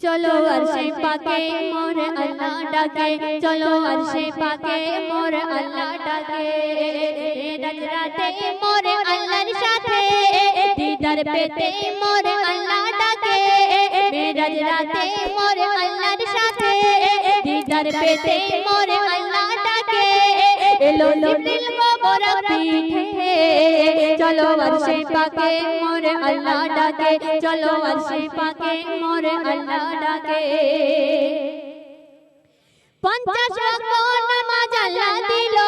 চলো আরশে পাকে মোর আল্লাহ ডাকে। চলো আরশে পাকে মোর আল্লাহ ডাকে। রাত রাতে মোর আল্লাহর সাথে। দিদার পেতে মোর আল্লাহ ডাকে। মেরাজ রাতে মোর আল্লাহর সাথে। দিদার পেতে মোর আল্লাহ ডাকে। এলো জিবরিল মোবারক চলো আরশে পাকে মোর আল্লাহ ডাকে। চলো আরশে পাকে মোর আল্লাহ ডাকে। পঞ্চাশ নামাজ আল্লাহ দিল।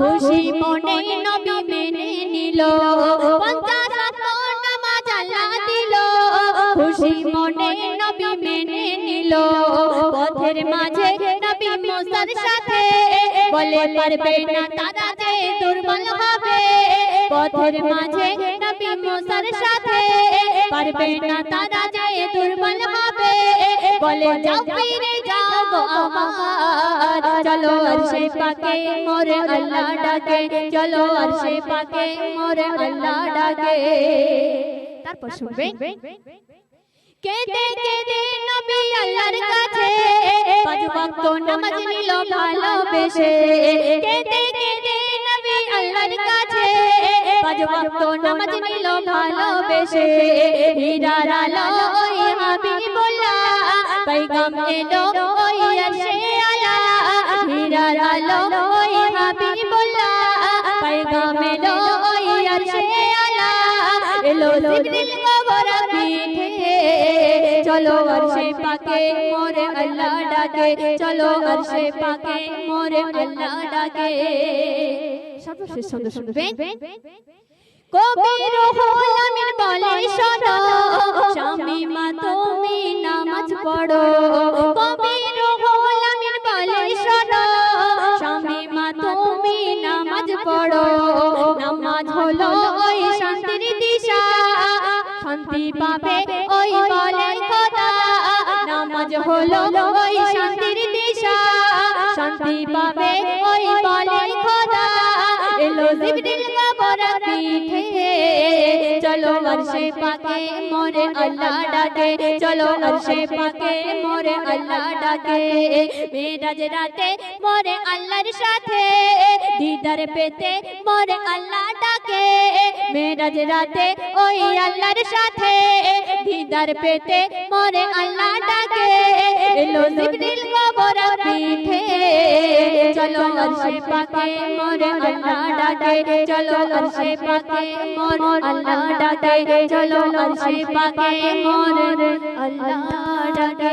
খুশি মনে নবী মেনে নিল। পঞ্চাশ নামাজ আল্লাহ দিল। খুশি মনে নবী মেনে নিল। পথের মাঝে নবী মুসার সাথে বলে পারবে না তারা যে দুর্বল হবে পথের মাঝে নবী মুসার সাথে পারবে না তারা যে দুর্বল হবে। বলে যাও ফিরে যাও গো আমার। চলো আরশে পাকে মোরে আল্লাহ ডাকে। চলো আরশে পাকে মোরে আল্লাহ ডাকে। তারপর শুনবে। কেঁদে কেঁদে নবী আল্লাহর কাছে। পাঁচ ওয়াক্ত নামাজ নিল ভালোবেসে। কেঁদে আজ ভক্ত নামাজ নিল ভালোবেসে হীরার আলো ওই হাবিবুল্লাহ পয়গম এলো ওই আরশে আলা হীরার আলো ওই হাবিবুল্লাহ পয়গম এলো ওই আরশে আলা এলো জিবরিল মোবারক পিঠে। চলো আরশে পাকে মোরে আল্লাহ ডাকে চলো আরশে পাকে মোরে আল্লাহ ডাকে। সর্বশেষ সুন্দর শুনবেন? কবির হোলামিন বলে শোনো স্বামী মা তুমি নামাজ পড়ো। কবির হোলামিন বলে শোনো স্বামী মা তুমি নামাজ পড়ো। নামাজ হলো ওই শান্তির দিশা। শান্তি পাবে ওই বলে খোদা নামাজ হলো ওই শান্তির দিশা। শান্তি পাবে ওই বলে খোদা এলো জিবরিল মোবারক পিঠে চলো আরশে পাকে মোরে আল্লাহ ডাকে চলো আরশে পাকে মোরে আল্লাহ ডাকে মেরাজ রাতে মোরে আল্লাহর সাথে দিদার পেতে মোরে আল্লাহ ডাকে মেরাজ রাতে ওই আল্লাহর সাথে দিদার পেতে মোরে আল্লাহ ডাকে আরশে পাকে মোরে আল্লাহ ডাকে, চলো আরশে পাকে মোর আল্লাহ ডাকে, চলো আরশে পাকে মোর আল্লাহ ডাকে।